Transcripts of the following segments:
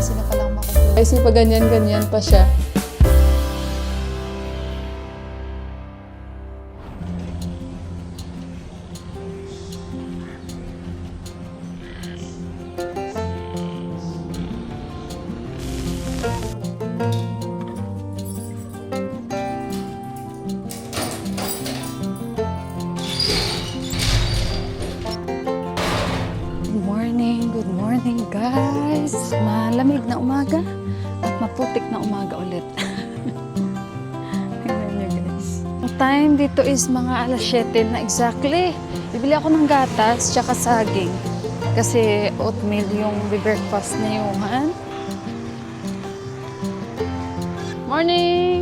Sila palang. Kasi pag ganyan-ganyan pa siya. Morning, guys. Malamig na umaga at maputik na umaga ulit. Tingnan niyo guys. Ang time dito is mga alas 7 na exactly. Bibili ako ng gatas tsaka saging. Kasi oatmeal yung breakfast ni Johan. Morning! Morning!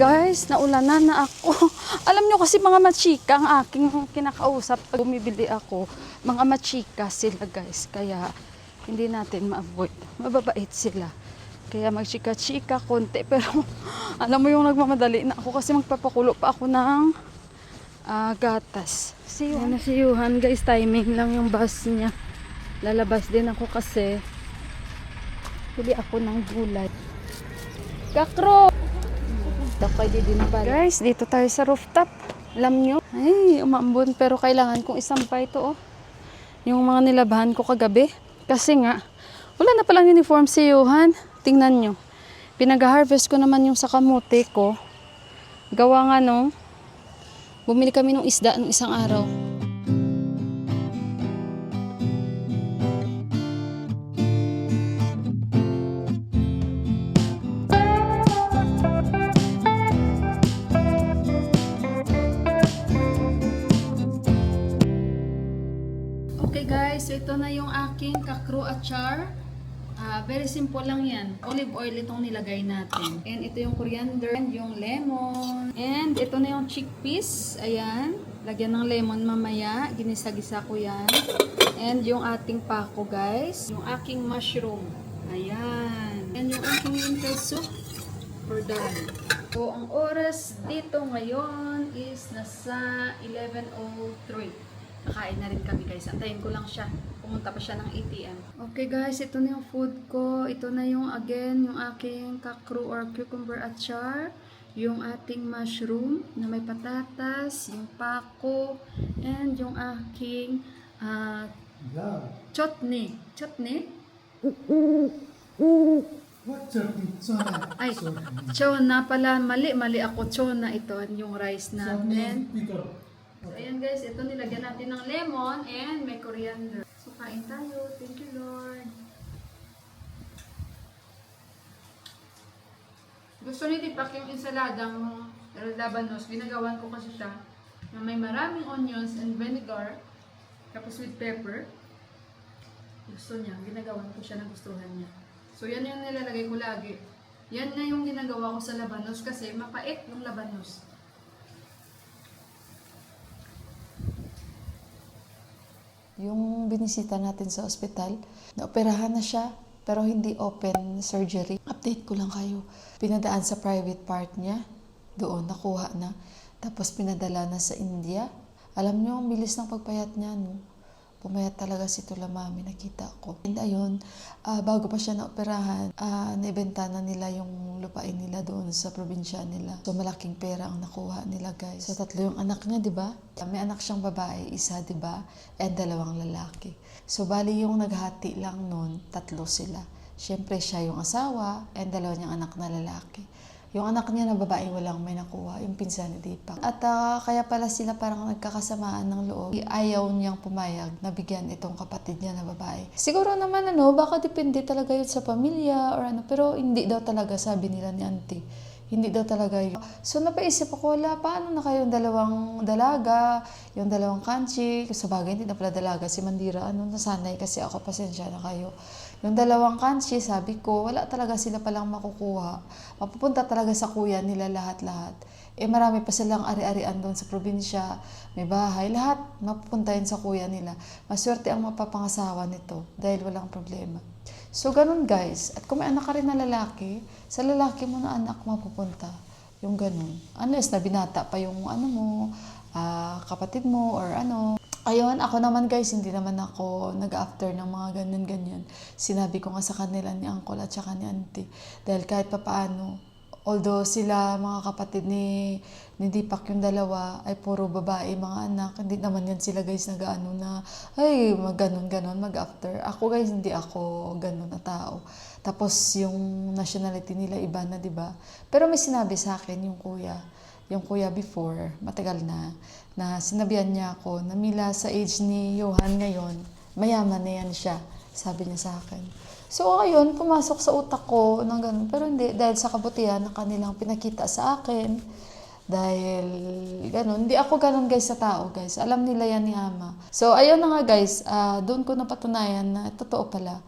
Guys, naulanan na ako. Alam nyo kasi mga machika ang aking kinakausap pag bumibili ako. Mga machika sila guys. Kaya hindi natin ma-avoid. Mababait sila. Kaya magchika-chika konti. Pero alam mo yung nagmamadali na ako kasi magpapakulo pa ako ng ah, gatas. Si Yuhan. si Yuhan guys. Timing lang yung bus niya. Lalabas din ako kasi bili ako ng gulay. Kakro! Pwede din pala. Guys, dito tayo sa rooftop. Alam nyo? Ay, umambon. Pero kailangan kong isampay ito, oh. Yung mga nilabahan ko kagabi. Kasi nga, wala na palang uniform si Johan. Tingnan nyo. Pinag-harvest ko naman yung sa kamote ko. Gawa nga nung, bumili kami ng isda ng isang araw. Ito na yung aking kakro achar. Ah, very simple lang yan. Olive oil itong nilagay natin. And ito yung coriander, and yung lemon. And ito na yung chickpeas. Ayan. Lagyan ng lemon mamaya. Ginisa-gisa ko yan. And yung ating pako guys. Yung aking mushroom. Ayan. And yung aking lentil soup. For done. So, ang oras dito ngayon is nasa 11.03. Nakain na rin kami guys. Antayin ko lang siya. Pumunta pa siya ng ATM. Okay guys, ito na yung food ko. Ito na yung again, yung aking kakru or cucumber achar. Yung ating mushroom na may patatas, yung pako, and yung aking ah, chutney. Chutney? What chutney? Sorry. Ay, Sorry. chona pala. Mali, mali ako. Chona ito, yung rice natin. Pickle. So, ayan guys, ito nilagyan natin ng lemon and may coriander. So, kain tayo. Thank you, Lord. Gusto ni Tipak yung ensaladang labanos. Ginagawan ko kasi siya na may maraming onions and vinegar tapos with pepper. Gusto niya. Ginagawan ko siya na gustuhan niya. So, yan yung nilalagay ko lagi. Yan na yung ginagawa ko sa labanos kasi mapait yung labanos. Yung binisita natin sa ospital, naoperahan na siya, pero hindi open surgery. Update ko lang kayo. Pinadaan sa private part niya, doon nakuha na. Tapos pinadala na sa India. Alam niyo, ang bilis ng pagpayat niya, no? Pumayat talaga si Tula Mami, nakita ko. And ayun, ah, bago pa siya naoperahan, uh, naibenta na nila yung lupain nila doon sa probinsya nila. So malaking pera ang nakuha nila guys. So tatlo yung anak niya, di ba? May anak siyang babae, isa, di ba? And dalawang lalaki. So bali yung naghati lang noon, tatlo sila. Siyempre siya yung asawa and dalawa niyang anak na lalaki. Yung anak niya na babae walang may nakuha, yung pinsan ni Deepak. At ah, kaya pala sila parang nagkakasamaan ng loob. Ayaw niyang pumayag na bigyan itong kapatid niya na babae. Siguro naman ano, baka depende talaga yun sa pamilya or ano. Pero hindi daw talaga sabi nila ni auntie. Hindi daw talaga yun. So napaisip ako, wala, paano na kayong dalawang dalaga, yung dalawang kanchi, sa bagay hindi na pala dalaga, si Mandira, ano, nasanay kasi ako, pasensya na kayo. Yung dalawang kanchi, sabi ko, wala talaga sila palang makukuha. Mapupunta talaga sa kuya nila lahat-lahat. Eh marami pa silang ari-arian doon sa probinsya, may bahay, lahat mapupunta yun sa kuya nila. Maswerte ang mapapangasawa nito dahil walang problema. So, ganun guys. At kung may anak ka rin na lalaki, sa lalaki mo na anak mapupunta. Yung ganun. Unless na binata pa yung ano mo, ah, kapatid mo or ano. Ayun, ako naman guys, hindi naman ako nag-after ng mga ganyan-ganyan. Sinabi ko nga sa kanila ni uncle at saka ni auntie. Dahil kahit papaano, although sila mga kapatid ni, ni Deepak yung dalawa ay puro babae, mga anak, hindi naman yan sila guys nag-ano na, ay, mag ganon ganon mag-after. Ako guys, hindi ako ganon na tao. Tapos yung nationality nila iba na, di ba? Pero may sinabi sa akin yung kuya, yung kuya before, matagal na, na sinabihan niya ako na Mila sa age ni Johan ngayon, mayaman na yan siya, sabi niya sa akin. So ayun, pumasok sa utak ko ng ganun. Pero hindi, dahil sa kabutihan ng kanilang pinakita sa akin, dahil ganun, hindi ako ganun guys sa tao guys. Alam nila yan ni Ama. So ayun na nga guys, ah, doon ko napatunayan na totoo pala.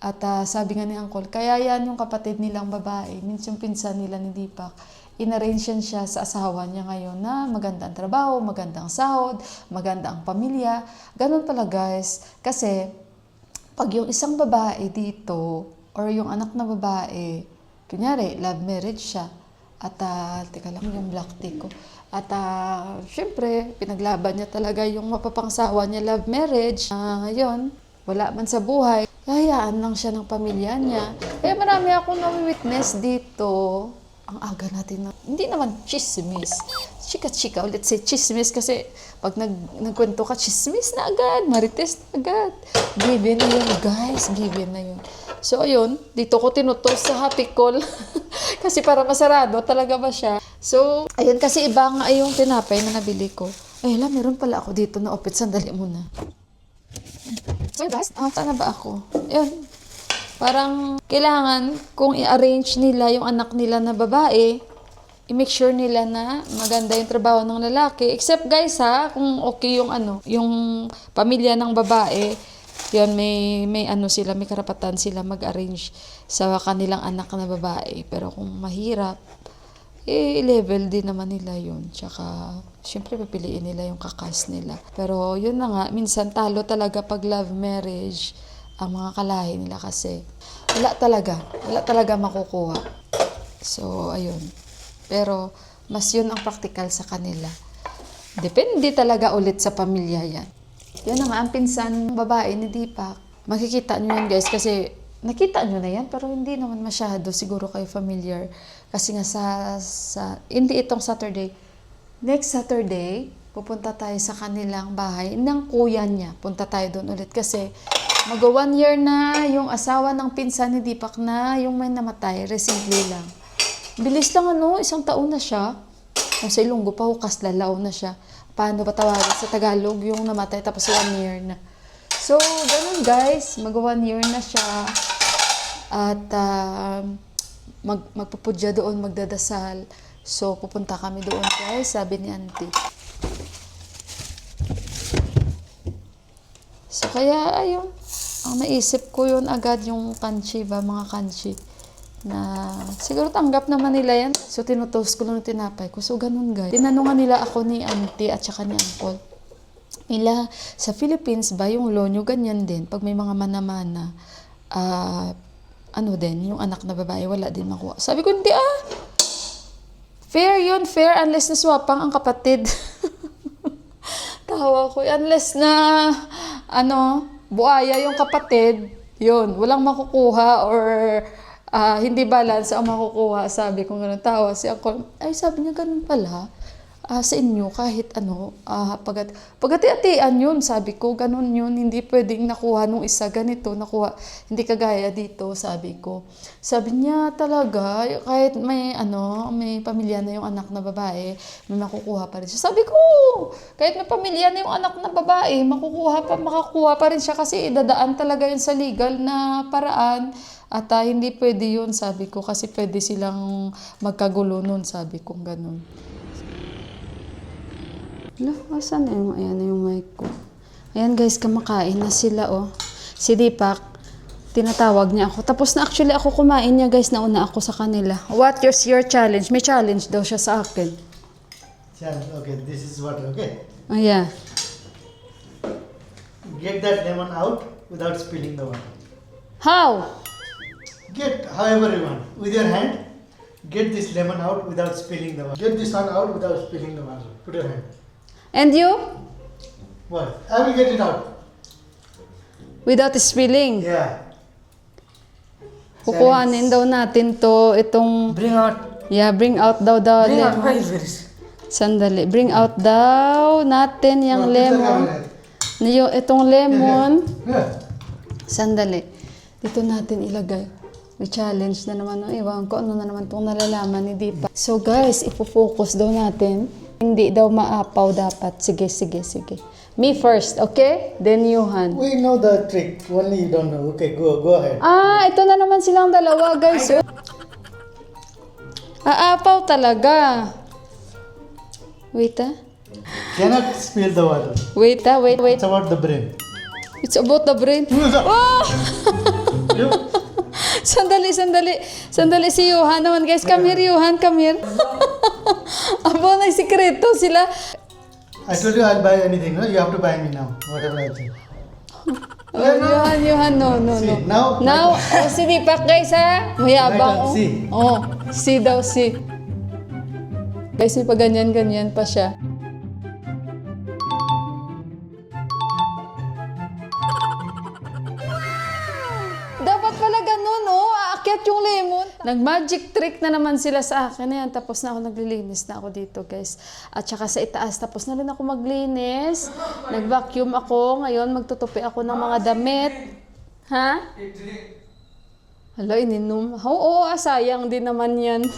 At ah, sabi nga ni Uncle, kaya yan yung kapatid nilang babae, yung pinsan nila ni Deepak, inarrange yan siya sa asawa niya ngayon na maganda ang trabaho, maganda ang sahod, maganda ang pamilya. Ganun pala guys. Kasi pag yung isang babae dito or yung anak na babae, kunyari, love marriage siya, at ah, teka lang yung black tea ko. At ah, syempre, pinaglaban niya talaga yung mapapangsawa niya love marriage. Ah, yun, wala man sa buhay. Hayaan lang siya ng pamilya niya. Kaya marami akong na-witness dito. Ang aga natin na, hindi naman chismis. Chika-chika, let's say chismis kasi pag nag, nagkwento ka, chismis na agad, marites na agad. Given na yun, guys, given na yun. So, ayun, dito ko tinutos sa happy call. kasi para masarado talaga ba siya. So, ayun, kasi iba nga yung tinapay na nabili ko. Ay, hala, meron pala ako dito na opit. Sandali muna. So, guys, ah, na ba ako? Ayun, Parang kailangan kung i-arrange nila yung anak nila na babae, i-make sure nila na maganda yung trabaho ng lalaki. Except guys ha, kung okay yung ano, yung pamilya ng babae, yun may may ano sila, may karapatan sila mag-arrange sa kanilang anak na babae. Pero kung mahirap, eh, level din naman nila yun. Tsaka, syempre, pipiliin nila yung kakas nila. Pero, yun na nga, minsan talo talaga pag love marriage ang mga kalahi nila kasi wala talaga. Wala talaga makukuha. So, ayun. Pero, mas yun ang practical sa kanila. Depende talaga ulit sa pamilya yan. Yan na nga, ang pinsan babae ni Deepak. Makikita nyo yan guys kasi nakita nyo na yan pero hindi naman masyado siguro kayo familiar. Kasi nga sa, sa hindi itong Saturday. Next Saturday, pupunta tayo sa kanilang bahay ng kuya niya. Punta tayo doon ulit kasi mag one year na yung asawa ng pinsan ni Deepak na yung may namatay, recently lang. Bilis lang ano, isang taon na siya. Kung sa Ilonggo pa, hukas lalaw na siya. Paano ba tawagin sa Tagalog yung namatay tapos one year na. So, ganun guys, mag one year na siya. At um, mag, magpupudya doon, magdadasal. So, pupunta kami doon guys, sabi ni auntie. So, kaya ayun, ang naisip ko yun agad yung kanchi ba, mga kanchi. Na siguro tanggap naman nila yan. So, tinutoast ko lang tinapay ko. So, ganun guys. Tinanungan nila ako ni auntie at saka ni uncle. Mila, sa Philippines ba, yung lonyo ganyan din. Pag may mga manamana, ah, ano din, yung anak na babae, wala din makuha. Sabi ko, hindi ah. Fair yun, fair, unless naswapang ang kapatid. Tawa ko, unless na, ano, buaya yung kapatid, yun, walang makukuha or ah, hindi balance ang makukuha. Sabi ko ganun, tawa si ako, ay sabi niya ganun pala. Ah, sa inyo, kahit ano, ah, pagat, pagati-atian yun, sabi ko, ganun yun, hindi pwedeng nakuha nung isa, ganito, nakuha, hindi kagaya dito, sabi ko. Sabi niya talaga, kahit may, ano, may pamilya na yung anak na babae, may makukuha pa rin siya. Sabi ko, kahit may pamilya na yung anak na babae, makukuha pa, makakuha pa rin siya kasi idadaan talaga yun sa legal na paraan. At ah, hindi pwede yun, sabi ko, kasi pwede silang magkagulo nun, sabi ko, ganun. Hala, asan na yung, ayan na yung mic ko. Ayan guys, kamakain na sila oh. Si Deepak, tinatawag niya ako. Tapos na actually ako kumain niya guys, nauna ako sa kanila. What is your challenge? May challenge daw siya sa akin. Challenge. Okay, this is what. Okay, Oh yeah. get that lemon out without spilling the water. How? Get however you want with your hand. Get this lemon out without spilling the water. Get this one out without spilling the water. Put your hand. And you? What? I will get it out. Without spilling. Yeah. Kukuhanin daw natin to, itong, Bring out. yeah, bring out daw the Bring out. lemon. Why is very Sandali. Bring out daw natin yung lemon. Yung, itong lemon. Yeah. Sandali. Dito natin ilagay. May challenge na naman. No? Iwan ko ano na naman itong nalalaman ni Deepa. So guys, ipofocus daw natin. Hindi daw maapaw dapat. Sige, sige, sige. Me first, okay? Then Yuhan. We know the trick. Only you don't know. Okay, go go ahead. Ah, ito na naman silang dalawa, guys. Aapaw talaga. Wait ah. Cannot spill the water. Wait ah, wait, wait. It's about the brain. It's about the brain. Oh! You? Sandali, sandali. Sandali si Johan naman, guys. Come here, Johan. Come here. Abo, nagsikreto sila. I told you I'll buy anything. No, you have to buy me now. Whatever I say. Oh, Johan, Johan, no, no, See, no. now- Now, oh, si Deepak, guys, ha? Mayabang, oh. See. Oh, see daw, see. Guys, may pa ganyan-ganyan pa siya. Nag-magic trick na naman sila sa akin. Ayan, tapos na ako naglilinis na ako dito, guys. At saka sa itaas, tapos na rin ako maglinis. Nag-vacuum ako. Ngayon, magtutupi ako ng mga damit. Ha? Hala, ininom. Oo, ah, sayang din naman yan.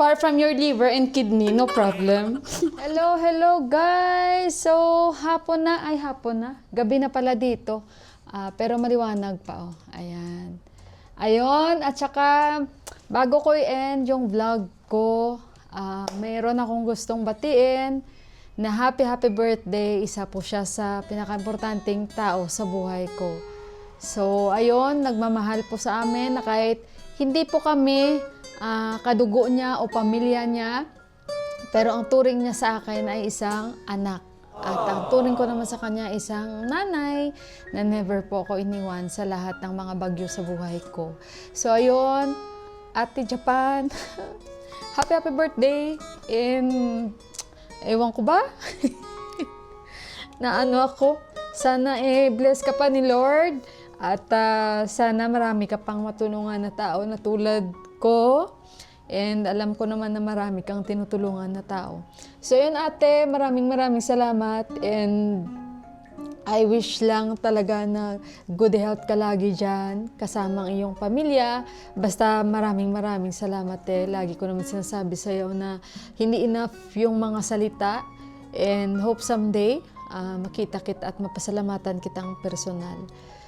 Far from your liver and kidney, no problem. hello, hello guys! So, hapon na, ay hapon na. Gabi na pala dito. Ah, pero maliwanag pa, oh. Ayan. Ayun, at saka, bago ko i-end yung vlog ko, ah, mayroon akong gustong batiin na happy happy birthday. Isa po siya sa pinakaimportanteng tao sa buhay ko. So, ayun, nagmamahal po sa amin na kahit hindi po kami ah, kadugo niya o pamilya niya, pero ang turing niya sa akin ay isang anak. At ang turing ko naman sa kanya isang nanay na never po ako iniwan sa lahat ng mga bagyo sa buhay ko. So, ayun, Ate Japan, happy happy birthday! And, ewan ko ba? na ano ako. Sana eh, bless ka pa ni Lord. At ah, sana marami ka pang matulungan na tao na tulad ko. And alam ko naman na marami kang tinutulungan na tao. So yun ate, maraming maraming salamat. And I wish lang talaga na good health ka lagi dyan, kasama ang iyong pamilya. Basta maraming maraming salamat eh. Lagi ko naman sinasabi sa iyo na hindi enough yung mga salita. And hope someday, ah, makita kita at mapasalamatan kitang personal.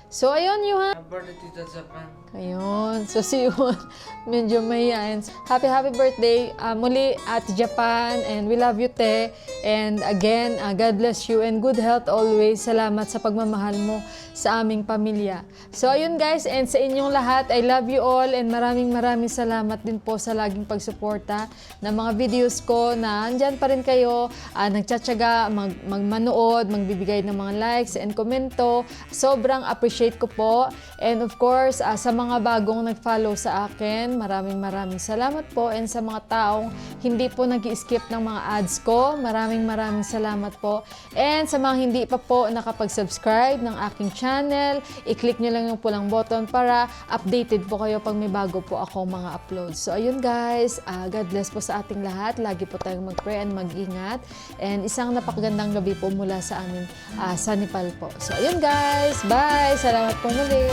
So ayun, Yuhan. Birthday Tita Japan. Ayun. So, si Yun, medyo mahihayin. Happy, happy birthday. Ah, muli, at Japan. And we love you, te. And again, ah, God bless you and good health always. Salamat sa pagmamahal mo sa aming pamilya. So, ayun guys. And sa inyong lahat, I love you all. And maraming maraming salamat din po sa laging pagsuporta ng mga videos ko na andyan pa rin kayo. ah, nagtsatsaga, mag, magmanood, magbibigay ng mga likes and komento. Sobrang appreciate ko po. And of course, ah, sa mga bagong nag-follow sa akin, maraming maraming salamat po. And sa mga taong hindi po nag skip ng mga ads ko, maraming maraming salamat po. And sa mga hindi pa po nakapag-subscribe ng aking channel, i-click nyo lang yung pulang button para updated po kayo pag may bago po ako mga uploads. So ayun guys, ah, God bless po sa ating lahat. Lagi po tayong mag-pray and mag-ingat. And isang napakagandang gabi po mula sa amin ah, sa Nepal po. So ayun guys, bye! Salamat po muli!